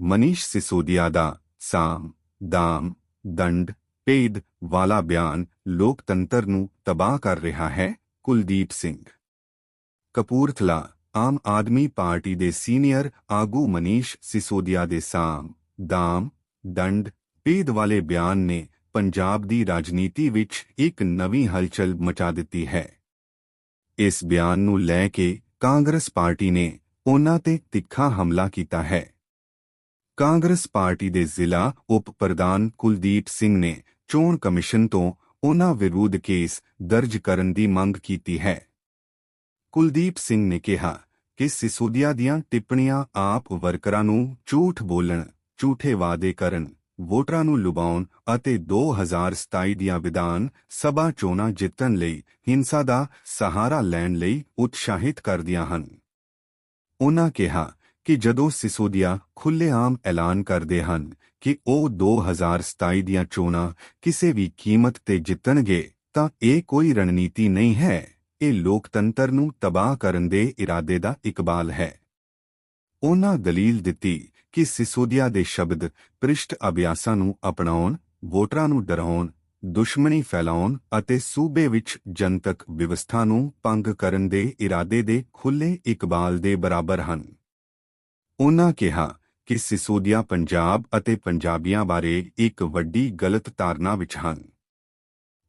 ਮਨੀਸ਼ ਸਿਸੋਦੀਆ ਦਾ ਸਾਮ, ਦਾਮ, ਦੰਡ, ਭੇਦ ਵਾਲਾ ਬਿਆਨ ਲੋਕਤੰਤਰ ਨੂੰ ਤਬਾਹ ਕਰ ਰਿਹਾ ਹੈ ਕੁਲਦੀਪ ਸਿੰਘ। ਕਪੂਰਥਲਾ, ਆਮ ਆਦਮੀ ਪਾਰਟੀ ਦੇ ਸੀਨੀਅਰ ਆਗੂ ਮਨੀਸ਼ ਸਿਸੋਦੀਆ ਦੇ ਸਾਮ, ਦਾਮ, ਦੰਡ, ਭੇਦ ਵਾਲੇ ਬਿਆਨ ਨੇ ਪੰਜਾਬ ਦੀ ਰਾਜਨੀਤੀ ਵਿੱਚ ਇੱਕ ਨਵੀਂ ਹਲਚਲ ਮਚਾ ਦਿੱਤੀ ਹੈ। ਇਸ ਬਿਆਨ ਨੂੰ ਲੈ ਕੇ ਕਾਂਗਰਸ ਪਾਰਟੀ ਨੇ ਉਹਨਾਂ ਤੇ ਤਿੱਖਾ ਹਮਲਾ ਕੀਤਾ ਹੈ। ਕਾਂਗਰਸ ਪਾਰਟੀ ਦੇ ਜ਼ਿਲ੍ਹਾ ਉਪ ਪ੍ਰਧਾਨ ਕੁਲਦੀਪ ਸਿੰਘ ਨੇ ਚੋਣ ਕਮਿਸ਼ਨ ਤੋਂ ਉਨ੍ਹਾਂ ਵਿਰੁੱਧ ਕੇਸ ਦਰਜ ਕਰਨ ਦੀ ਮੰਗ ਕੀਤੀ ਹੈ। ਕੁਲਦੀਪ ਸਿੰਘ ਨੇ ਕਿਹਾ ਕਿ ਸਿਸੋਦੀਆ ਦੀਆਂ ਟਿੱਪਣੀਆਂ ਆਪ ਵਰਕਰਾਂ ਨੂੰ ਝੂਠ ਬੋਲਣ, ਝੂਠੇ ਵਾਅਦੇ ਕਰਨ, ਵੋਟਰਾਂ ਨੂੰ ਲੁਭਾਉਣ ਅਤੇ 2027 ਦੀਆਂ ਵਿਧਾਨ ਸਭਾ ਚੋਣਾਂ ਜਿੱਤਣ ਲਈ ਹਿੰਸਾ ਦਾ ਸਹਾਰਾ ਲੈਣ ਲਈ ਉਤਸ਼ਾਹਿਤ ਕਰਦੀਆਂ ਹਨ। ਉਨ੍ਹਾਂ ਕਿਹਾ ਕਿ ਜਦੋਂ ਸਿਸੋਦੀਆ ਖੁੱਲ੍ਹੇਆਮ ਐਲਾਨ ਕਰਦੇ ਹਨ ਕਿ ਉਹ 2027 ਦੀਆਂ ਚੋਣਾਂ ਕਿਸੇ ਵੀ ਕੀਮਤ ਤੇ ਜਿੱਤਣਗੇ, ਤਾਂ ਇਹ ਕੋਈ ਰਣਨੀਤੀ ਨਹੀਂ ਹੈ। ਇਹ ਲੋਕਤੰਤਰ ਨੂੰ ਤਬਾਹ ਕਰਨ ਦੇ ਇਰਾਦੇ ਦਾ ਇਕਬਾਲ ਹੈ। ਉਹਨਾਂ ਦਲੀਲ ਦਿੱਤੀ ਕਿ ਸਿਸੋਦੀਆ ਦੇ ਸ਼ਬਦ ਪ੍ਰਿਸ਼ਟ ਅਭਿਆਸਾਂ ਨੂੰ ਅਪਣਾਉਣ, ਵੋਟਰਾਂ ਨੂੰ ਡਰਾਉਣ, ਦੁਸ਼ਮਣੀ ਫੈਲਾਉਣ ਅਤੇ ਸੂਬੇ ਵਿੱਚ ਜਨਤਕ ਵਿਵਸਥਾ ਨੂੰ ਭੰਗ ਕਰਨ ਦੇ ਇਰਾਦੇ ਦੇ ਖੁੱਲੇ ਇਕਬਾਲ ਦੇ ਬਰਾਬਰ ਹਨ। ਉਨ੍ਹਾਂ ਕਿਹਾ ਕਿ ਸਿਸੋਦੀਆ ਪੰਜਾਬ ਅਤੇ ਪੰਜਾਬੀਆਂ ਬਾਰੇ ਇੱਕ ਵੱਡੀ ਗਲਤ ਧਾਰਨਾ ਵਿੱਚ ਹਨ।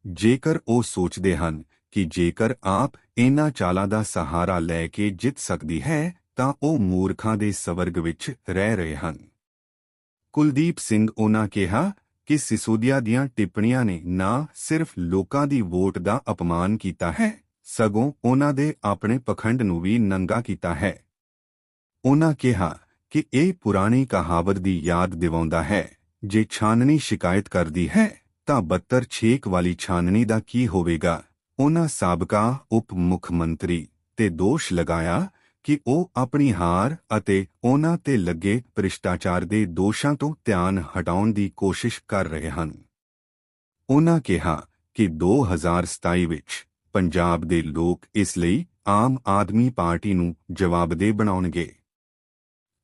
ਜੇਕਰ ਉਹ ਸੋਚਦੇ ਹਨ ਕਿ ਜੇਕਰ ਆਪ ਇਹਨਾਂ ਚਾਲਾਂ ਦਾ ਸਹਾਰਾ ਲੈ ਕੇ ਜਿੱਤ ਸਕਦੀ ਹੈ, ਤਾਂ ਉਹ ਮੂਰਖਾਂ ਦੇ ਸਵਰਗ ਵਿੱਚ ਰਹਿ ਰਹੇ ਹਨ। ਕੁਲਦੀਪ ਸਿੰਘ ਉਹਨਾਂ ਕਿਹਾ ਕਿ ਸਿਸੋਦੀਆ ਦੀਆਂ ਟਿੱਪਣੀਆਂ ਨੇ ਨਾ ਸਿਰਫ ਲੋਕਾਂ ਦੀ ਵੋਟ ਦਾ ਅਪਮਾਨ ਕੀਤਾ ਹੈ, ਸਗੋਂ ਉਹਨਾਂ ਦੇ ਆਪਣੇ ਪਖੰਡ ਨੂੰ ਵੀ ਨੰਗਾ ਕੀਤਾ ਹੈ। ਉਨ੍ਹਾਂ ਕਿਹਾ ਕਿ ਇਹ ਪੁਰਾਣੀ ਕਹਾਵਤ ਦੀ ਯਾਦ ਦਿਵਾਉਂਦਾ ਹੈ, ਜੇ ਛਾਨਣੀ ਸ਼ਿਕਾਇਤ ਕਰਦੀ ਹੈ, ਤਾਂ ਬੱਤਰ ਛੇਕ ਵਾਲੀ ਛਾਨਣੀ ਦਾ ਕੀ ਹੋਵੇਗਾ? ਉਹਨਾਂ ਸਾਬਕਾ ਉਪ ਮੁੱਖ ਮੰਤਰੀ ਤੇ ਦੋਸ਼ ਲਗਾਇਆ ਕਿ ਉਹ ਆਪਣੀ ਹਾਰ ਅਤੇ ਉਹਨਾਂ ਤੇ ਲੱਗੇ ਭ੍ਰਿਸ਼ਟਾਚਾਰ ਦੇ ਦੋਸ਼ਾਂ ਤੋਂ ਧਿਆਨ ਹਟਾਉਣ ਦੀ ਕੋਸ਼ਿਸ਼ ਕਰ ਰਹੇ ਹਨ। ਉਹਨਾਂ ਕਿਹਾ ਕਿ 2027 ਵਿੱਚ ਪੰਜਾਬ ਦੇ ਲੋਕ ਇਸ ਲਈ ਆਮ ਆਦਮੀ ਪਾਰਟੀ ਨੂੰ ਜਵਾਬਦੇਹ ਬਣਾਉਣਗੇ।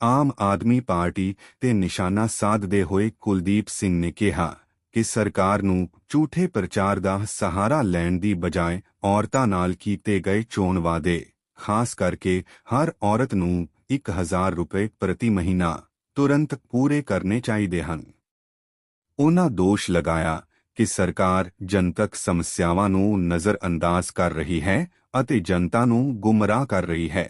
ਆਮ ਆਦਮੀ ਪਾਰਟੀ ਤੇ ਨਿਸ਼ਾਨਾ ਸਾਧਦੇ ਹੋਏ ਕੁਲਦੀਪ ਸਿੰਘ ਨੇ ਕਿਹਾ ਕਿ ਸਰਕਾਰ ਨੂੰ ਝੂਠੇ ਪ੍ਰਚਾਰ ਦਾ ਸਹਾਰਾ ਲੈਣ ਦੀ ਬਜਾਏ ਔਰਤਾਂ ਨਾਲ ਕੀਤੇ ਗਏ ਚੋਣ ਵਾਅਦੇ, ਖਾਸ ਕਰਕੇ ਹਰ ਔਰਤ ਨੂੰ 1000 ਰੁਪਏ ਪ੍ਰਤੀ ਮਹੀਨਾ ਤੁਰੰਤ ਪੂਰੇ ਕਰਨੇ ਚਾਹੀਦੇ ਹਨ। ਉਹਨਾਂ ਦੋਸ਼ ਲਗਾਇਆ ਕਿ ਸਰਕਾਰ ਜਨਤਕ ਸਮੱਸਿਆਵਾਂ ਨੂੰ ਨਜ਼ਰਅੰਦਾਜ਼ ਕਰ ਰਹੀ ਹੈ ਅਤੇ ਜਨਤਾ ਨੂੰ ਗੁੰਮਰਾਹ ਕਰ ਰਹੀ ਹੈ।